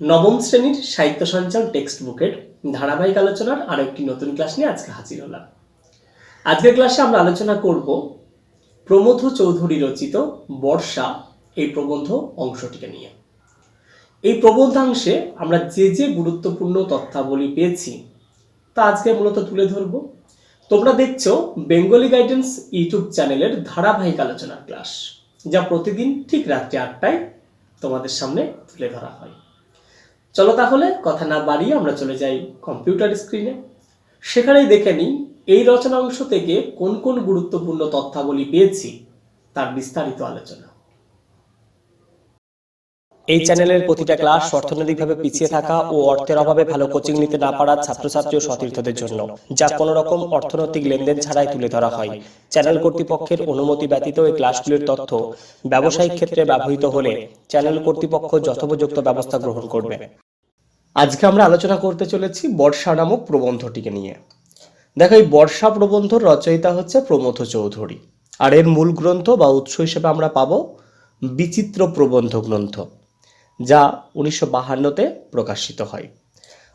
নবম শ্রেণির সাহিত্য সঞ্চার টেক্সট বুকের ধারাবাহিক আলোচনার আরও একটি নতুন ক্লাস নিয়ে আজকে হাজির হলাম। আজকের ক্লাসে আমরা আলোচনা করব প্রমথ চৌধুরী রচিত বর্ষা, এই প্রবন্ধ অংশটিকে নিয়ে। এই প্রবন্ধাংশে আমরা যে যে গুরুত্বপূর্ণ তথ্যাবলী পেয়েছি, তা আজকে মূলত তুলে ধরব। তোমরা দেখছ বেঙ্গলি গাইডেন্স ইউটিউব চ্যানেলের ধারাবাহিক আলোচনার ক্লাস, যা প্রতিদিন ঠিক রাত্রি আটটায় তোমাদের সামনে তুলে ধরা হয়। চলো তাহলে কথা না বাড়িয়ে আমরা চলে যাই কম্পিউটার স্ক্রিনে সেখানেই দেখে নিই, এই রচনা অংশ থেকে কোন কোন গুরুত্বপূর্ণ তথ্যাবলী পেয়েছি, তার বিস্তারিত আলোচনা। এই চ্যানেলের প্রতিটা ক্লাস অর্থনৈতিকভাবে পিছিয়ে থাকা ও অর্থের অভাবে ভালো কোচিং নিতে না পারা ছাত্রছাত্রী ও সতীর্থদের জন্য, যা কোনো রকম অর্থনৈতিক লেনদেন ছাড়াই তুলে ধরা হয়। চ্যানেল কর্তৃপক্ষের অনুমতি ব্যতীত এই ক্লাসগুলির তথ্য ব্যবসায়িক ক্ষেত্রে ব্যবহৃত হলে চ্যানেল কর্তৃপক্ষ যথোপযুক্ত ব্যবস্থা গ্রহণ করবে। আজকে আমরা আলোচনা করতে চলেছি বর্ষা নামক প্রবন্ধটিকে নিয়ে। দেখো, এই বর্ষা প্রবন্ধর রচয়িতা হচ্ছে প্রমথ চৌধুরী। আর এর মূল গ্রন্থ বা উৎস হিসেবে আমরা পাবো বিচিত্র প্রবন্ধ গ্রন্থ। যা উনিশশো বাহান্নতে প্রকাশিত হয়।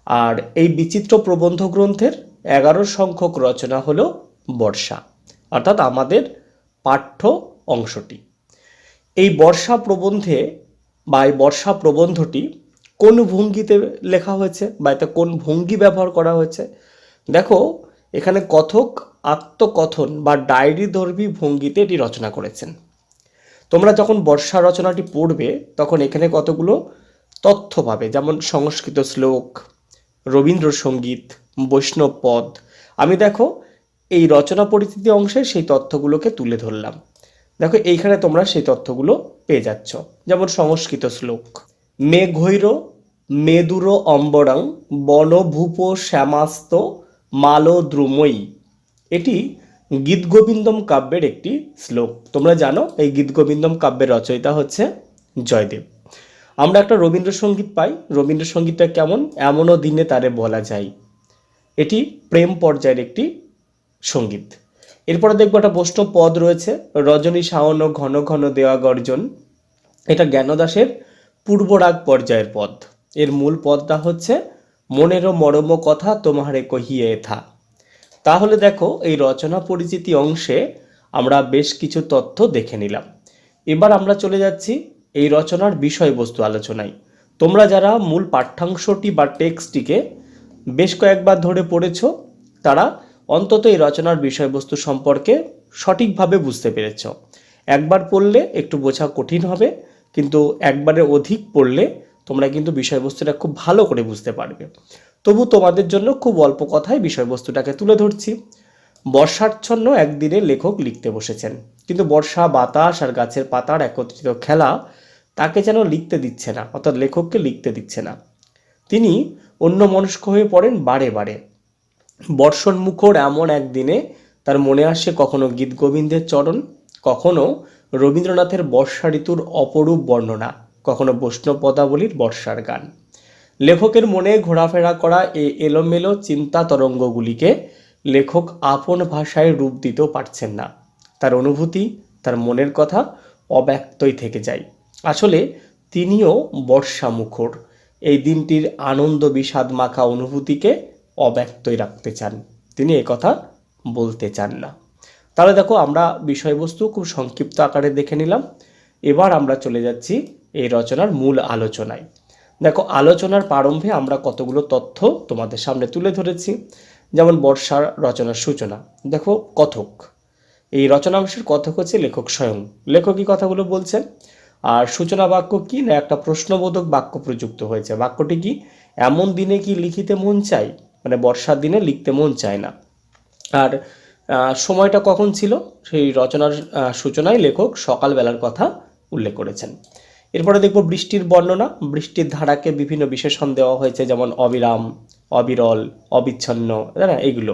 আর এই বিচিত্র প্রবন্ধ গ্রন্থের এগারো সংখ্যক রচনা হল বর্ষা, অর্থাৎ আমাদের পাঠ্য অংশটি। এই বর্ষা প্রবন্ধে বা এই বর্ষা প্রবন্ধটি কোন ভঙ্গিতে লেখা হয়েছে বা এতে কোন ভঙ্গি ব্যবহার করা হয়েছে? দেখো, এখানে কথক আত্মকথন বা ডায়েরি ধর্মী ভঙ্গিতে এটি রচনা করেছেন। তোমরা যখন বর্ষা রচনাটি পড়বে, তখন এখানে কতগুলো তথ্য পাবে? যেমন সংস্কৃত শ্লোক, রবীন্দ্রসঙ্গীত, বৈষ্ণব পদ। আমি দেখো, এই রচনা পরিস্থিতি অংশে সেই তথ্যগুলোকে তুলে ধরলাম। দেখো, এইখানে তোমরা সেই তথ্যগুলো পেয়ে যাচ্ছ। যেমন সংস্কৃত শ্লোক মেঘৈর মেদুর অম্বরং, বনভূপ শ্যামাস্ত মালো দ্রুময়ী। এটি গীতগোবিন্দম কাব্যের একটি শ্লোক। তোমরা জানো, এই গীতগোবিন্দম কাব্যের রচয়িতা হচ্ছে জয়দেব। আমরা একটা রবীন্দ্রসঙ্গীত পাই। রবীন্দ্রসঙ্গীতটা কেমন? এমনও দিনে তারে বলা যায়। এটি প্রেম পর্যায়ের একটি সংগীত। এরপরে দেখব একটা বৈষ্ণব পদ রয়েছে। রজনী শাওন ও ঘন ঘন দেওয়া গর্জন। এটা জ্ঞানদাসের পূর্বরাগ পর্যায়ের পদ। এর মূল পদটা হচ্ছে, মনেরও মরম কথা তোমারে কহিয়ে থা। তাহলে দেখো এই রচনা পরিচিতি অংশে আমরা বেশ কিছু তথ্য দেখে নিলাম। এবার আমরা চলে যাচ্ছি এই রচনার বিষয়বস্তু আলোচনায়। তোমরা যারা মূল পাঠ্যাংশটি বা টেক্সটটিকে বেশ কয়েকবার ধরে পড়েছ, তারা অন্তত এই রচনার বিষয়বস্তু সম্পর্কে সঠিকভাবে বুঝতে পেরেছ। একবার পড়লে একটু বোঝা কঠিন হবে, কিন্তু একবারে অধিক পড়লে তোমরা কিন্তু বিষয়বস্তুটা খুব ভালো করে বুঝতে পারবে। তবু তোমাদের জন্য খুব অল্প কথায় বিষয়বস্তুটাকে তুলে ধরছি। বর্ষাচ্ছন্ন একদিনে লেখক লিখতে বসেছেন। কিন্তু বর্ষা, বাতাস আর গাছের পাতার একত্রিত খেলা তাকে যেন লিখতে দিচ্ছে না, অর্থাৎ লেখককে লিখতে দিচ্ছে না। তিনি অন্য মনস্ক হয়ে পড়েন বারে বারে। বর্ষণ মুখর এমন একদিনে তার মনে আসে কখনো গীত গোবিন্দের চরণ, কখনো রবীন্দ্রনাথের বর্ষা ঋতুর অপরূপ বর্ণনা, কখনো বৈষ্ণব পদাবলীর বর্ষার গান। লেখকের মনে ঘোরাফেরা করা এই এলোমেলো চিন্তা তরঙ্গগুলিকে লেখক আপন ভাষায় রূপ দিতেও পারছেন না। তার অনুভূতি, তার মনের কথা অব্যক্তই থেকে যায়। আসলে তিনিও বর্ষা মুখর এই দিনটির আনন্দ বিষাদ মাখা অনুভূতিকে অব্যক্তই রাখতে চান। তিনি কথা বলতে চান না। তাহলে দেখো, আমরা বিষয়বস্তু খুব সংক্ষিপ্ত আকারে দেখে নিলাম। এবার আমরা চলে যাচ্ছি এই রচনার মূল আলোচনায়। দেখো, আলোচনার প্রারম্ভে আমরা কতগুলো তথ্য তোমাদের সামনে তুলে ধরেছি। যেমন বর্ষার রচনার সূচনা। দেখো, কথক। এই রচনাংশের কথক হচ্ছে লেখক স্বয়ং। লেখকই কথাগুলো বলছেন। আর সূচনা বাক্য কি না একটা প্রশ্নবোধক বাক্য প্রযুক্ত হয়েছে। বাক্যটি কি, এমন দিনে কি লিখিতে মন চাই মানে বর্ষার দিনে লিখতে মন চায় না। আর সময়টা কখন ছিল? সেই রচনার সূচনায় লেখক সকালবেলার কথা উল্লেখ করেছেন। এরপরে দেখব বৃষ্টির বর্ণনা। বৃষ্টির ধারাকে বিভিন্ন বিশেষণ দেওয়া হয়েছে, যেমন অবিরাম, অবিরল, অবিচ্ছন্ন তাই না এইগুলো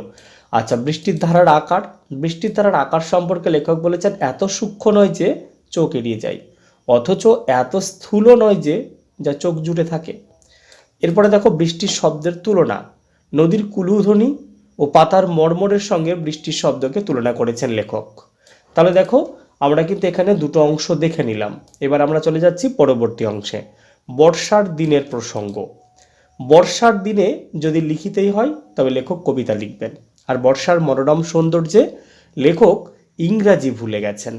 আচ্ছা বৃষ্টির ধারার আকার। বৃষ্টির ধারার আকার সম্পর্কে লেখক বলেছেন, এত সূক্ষ্ম নয় যে চোখ এড়িয়ে যায়, অথচ এত স্থূল নয় যে, যা চোখ জুড়ে থাকে। এরপরে দেখো বৃষ্টির শব্দের তুলনা। নদীর কুলুধ্বনি ও পাতার মর্মরের সঙ্গে বৃষ্টির শব্দকে তুলনা করেছেন লেখক। তাহলে দেখো আমরা কিন্তু এখানে দুটো অংশ দেখে নিলাম। এবার আমরা চলে যাচ্ছি পরবর্তী অংশে। বর্ষার দিনের প্রসঙ্গ। বর্ষার দিনে যদি লিখিতেই হয়, তবে লেখক কবিতা লিখবেন। আর বর্ষার মনোরম সৌন্দর্যে লেখক ইংরাজি ভুলে গেছেন।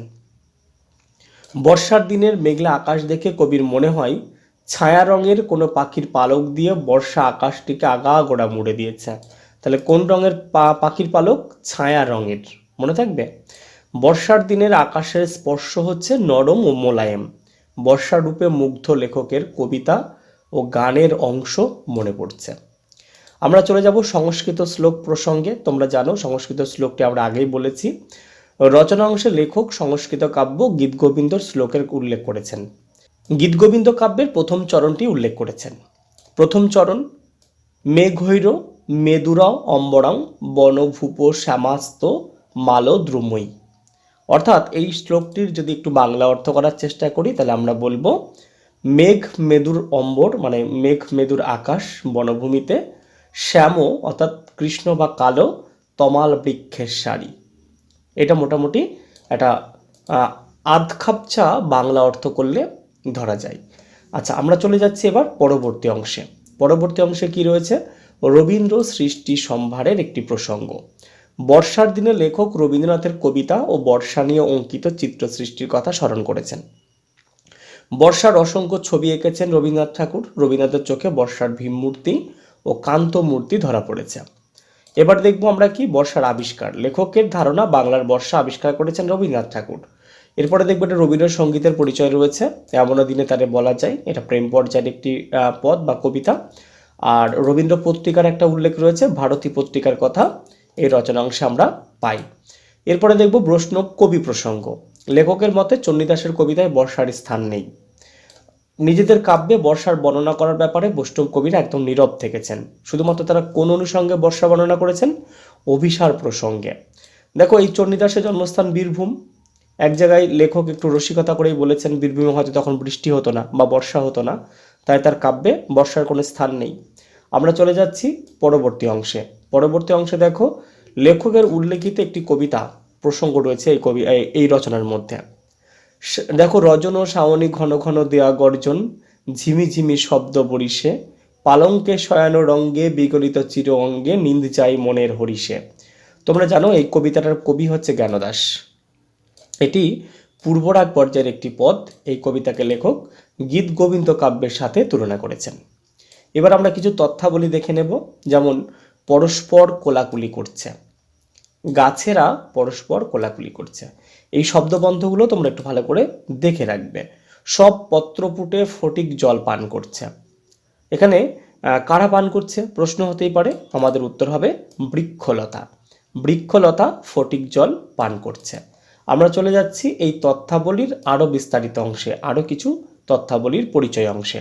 বর্ষার দিনের মেঘলা আকাশ দেখে কবির মনে হয়, ছায়া রঙের কোনো পাখির পালক দিয়ে বর্ষা আকাশটিকে আগা গোড়া মুড়ে দিয়েছে। তাহলে কোন রঙের পা পাখির পালক? ছায়া রঙের। মনে থাকবে? বর্ষার দিনের আকাশের স্পর্শ হচ্ছে নরম ও মোলায়েম। বর্ষারূপে মুগ্ধ লেখকের কবিতা ও গানের অংশ মনে পড়ছে। আমরা চলে যাব সংস্কৃত শ্লোক প্রসঙ্গে। তোমরা জানো, সংস্কৃত শ্লোকটি আমরা আগেই বলেছি। রচনা অংশে লেখক সংস্কৃত কাব্য গীতগোবিন্দর শ্লোকের উল্লেখ করেছেন। গীতগোবিন্দ কাব্যের প্রথম চরণটি উল্লেখ করেছেন। প্রথম চরণ মেঘৈর মেদুরাও অম্বরাং, বনভূপ শ্যামাস্ত মাল দ্রুময়ী অর্থাৎ এই শ্লোকটির যদি একটু বাংলা অর্থ করার চেষ্টা করি, তাহলে আমরা বলব, মেঘ মেদুর অম্বর মানে মেঘ মেদুর আকাশ বনভূমিতে, শ্যাম অর্থাৎ কৃষ্ণ বা কালো তমাল বৃক্ষের শাড়ি এটা মোটামুটি একটা আধখাপচা বাংলা অর্থ করলে ধরা যায়। আচ্ছা আমরা চলে যাচ্ছি এবার পরবর্তী অংশে। পরবর্তী অংশে কি রয়েছে? রবীন্দ্র সৃষ্টি সম্ভারের একটি প্রসঙ্গ। বর্ষার দিনে লেখক রবীন্দ্রনাথের কবিতা ও বর্ষা নিয়ে অঙ্কিত চিত্র সৃষ্টির কথা স্মরণ করেছেন। বর্ষার অসংখ্য ছবি এঁকেছেন রবীন্দ্রনাথ ঠাকুর। রবীন্দ্রনাথের চোখে বর্ষার ভীমমূর্তি ও কান্ত মূর্তি ধরা পড়েছে। এবার দেখব আমরা কি বর্ষার আবিষ্কার। লেখকের ধারণা, বাংলার বর্ষা আবিষ্কার করেছেন রবীন্দ্রনাথ ঠাকুর। এরপরে দেখব এটা রবীন্দ্রসঙ্গীতের পরিচয় রয়েছে। এমনও দিনে তারে বলা যায়, এটা প্রেম পর্যায়ের একটি পদ বা কবিতা। আর রবীন্দ্র পত্রিকার একটা উল্লেখ রয়েছে, ভারতী পত্রিকার কথা। এই রচনাংশে আমরা পাই। এরপরে দেখব বৈষ্ণব কবি প্রসঙ্গ। লেখকের মতে চণ্ডীদাসের কবিতায় বর্ষার স্থান নেই। নিজেদের কাব্যে বর্ষার বর্ণনা করার ব্যাপারে বৈষ্ণব কবিরা একদম নীরব থেকেছেন। শুধুমাত্র তারা কোন অনুষঙ্গে বর্ষা বর্ণনা করেছেন? অভিসার প্রসঙ্গে। দেখো, এই চণ্ডীদাসের জন্মস্থান বীরভূম। এক জায়গায় লেখক একটু রসিকতা করেই বলেছেন, বীরভূমে হয়তো তখন বৃষ্টি হতো না বা বর্ষা হতো না, তাই তার কাব্যে বর্ষার কোনো স্থান নেই। আমরা চলে যাচ্ছি পরবর্তী অংশে। পরবর্তী অংশে দেখো, লেখকের উল্লেখিত একটি কবিতা, প্রসঙ্গ রয়েছে এই কবি, এই- রচনার মধ্যে। দেখো, রজন ও শাওনি ঘন ঘন দেয়া গর্জন, ঝিমি ঝিমি শব্দ বরিশে পালঙ্কে শয়ানো রঙ্গে বিগলিত চির অঙ্গে নিন্দ চাই মনের হরিষে। তোমরা জানো, এই কবিতাটার কবি হচ্ছে জ্ঞানদাস। এটি পূর্বরাগ পর্যায়ের একটি পদ, এই কবিতাকে লেখক গীত গোবিন্দ কাব্যের সাথে তুলনা করেছেন। এবার আমরা কিছু তথ্যাবলী দেখে নেব, যেমন পরস্পর কোলাকুলি করছে। গাছেরা পরস্পর কোলাকুলি করছে। এই শব্দবন্ধগুলো তোমরা একটু ভালো করে দেখে রাখবে। সব পত্রপুটে ফটিক জল পান করছে। এখানে কারা পান করছে? প্রশ্ন হতেই পারে। আমাদের উত্তর হবে বৃক্ষলতা। বৃক্ষলতা ফটিক জল পান করছে। আমরা চলে যাচ্ছি এই তথ্যাবলীর আরও বিস্তারিত অংশে, আরও কিছু তথ্যাবলীর পরিচয় অংশে।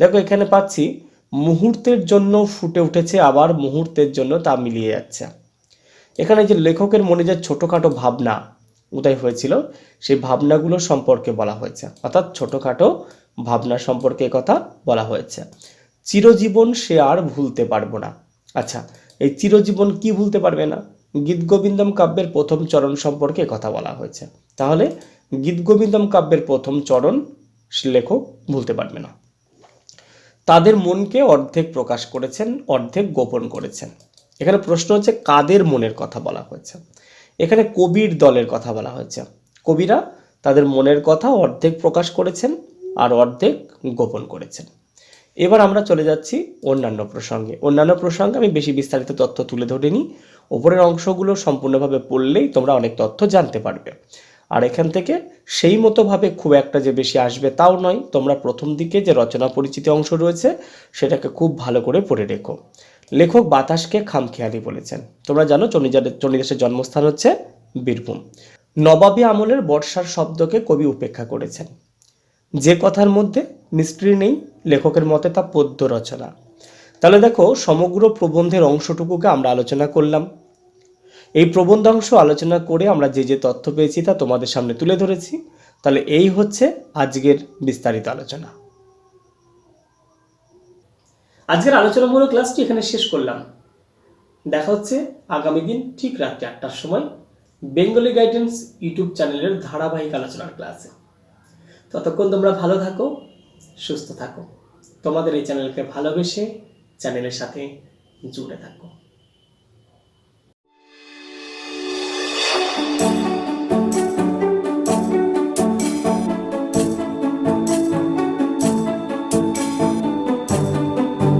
দেখো, এখানে পাচ্ছি মুহূর্তের জন্য ফুটে উঠেছে, আবার মুহূর্তের জন্য তা মিলিয়ে যাচ্ছে। এখানে যে লেখকের মনে যে ছোটোখাটো ভাবনা উদয় হয়েছিল, সেই ভাবনাগুলো সম্পর্কে বলা হয়েছে। অর্থাৎ ছোটোখাটো ভাবনা সম্পর্কে কথা বলা হয়েছে। চিরজীবন সে আর ভুলতে পারব না। আচ্ছা এই চিরজীবন কি ভুলতে পারবে না? গীত গোবিন্দম কাব্যের প্রথম চরণ সম্পর্কে কথা বলা হয়েছে। তাহলে গীত গোবিন্দম কাব্যের প্রথম চরণ লেখক ভুলতে পারবে না। তাদের মনকে অর্ধেক প্রকাশ করেছেন, অর্ধেক গোপন করেছেন। এখানে প্রশ্ন হচ্ছে, কাদের মনের কথা বলা হয়েছে? এখানে কবির দলের কথা বলা হয়েছে। কবিরা তাদের মনের কথা অর্ধেক প্রকাশ করেছেন আর অর্ধেক গোপন করেছেন। এবার আমরা চলে যাচ্ছি অন্যান্য প্রসঙ্গে। অন্যান্য প্রসঙ্গে আমি বেশি বিস্তারিত তথ্য তুলে ধরিনি। ওপরের অংশগুলো সম্পূর্ণভাবে পড়লেই তোমরা অনেক তথ্য জানতে পারবে। আর এখান থেকে সেই মতোভাবে খুব একটা যে বেশি আসবে তাও নয়। তোমরা প্রথম দিকে যে রচনা পরিচিতি অংশ রয়েছে, সেটাকে খুব ভালো করে পড়ে রেখো। লেখক বাতাসকে খামখেয়ালি বলেছেন। তোমরা জানো চণ্ডীদাসের জন্মস্থান হচ্ছে বীরভূম। নবাবী আমলের বর্ষার শব্দকে কবি উপেক্ষা করেছেন। যে কথার মধ্যে মিস্ত্রি নেই, লেখকের মতে তা পদ্য রচনা। তাহলে দেখো, সমগ্র প্রবন্ধের অংশটুকুকে আমরা আলোচনা করলাম। এই প্রবন্ধাংশ আলোচনা করে আমরা যে যে তথ্য পেয়েছি তা তোমাদের সামনে তুলে ধরেছি। তাহলে এই হচ্ছে আজকের বিস্তারিত আলোচনা। আজকের আলোচনামূলক ক্লাসটি এখানে শেষ করলাম। দেখা হচ্ছে আগামী দিন ঠিক রাত্রি আটটার সময় বেঙ্গলি গাইডেন্স ইউটিউব চ্যানেলের ধারাবাহিক আলোচনার ক্লাসে। ততক্ষণ তোমরা ভালো থাকো, সুস্থ থাকো। তোমাদের এই চ্যানেলকে ভালোবেসে চ্যানেলের সাথে জুড়ে থাকো।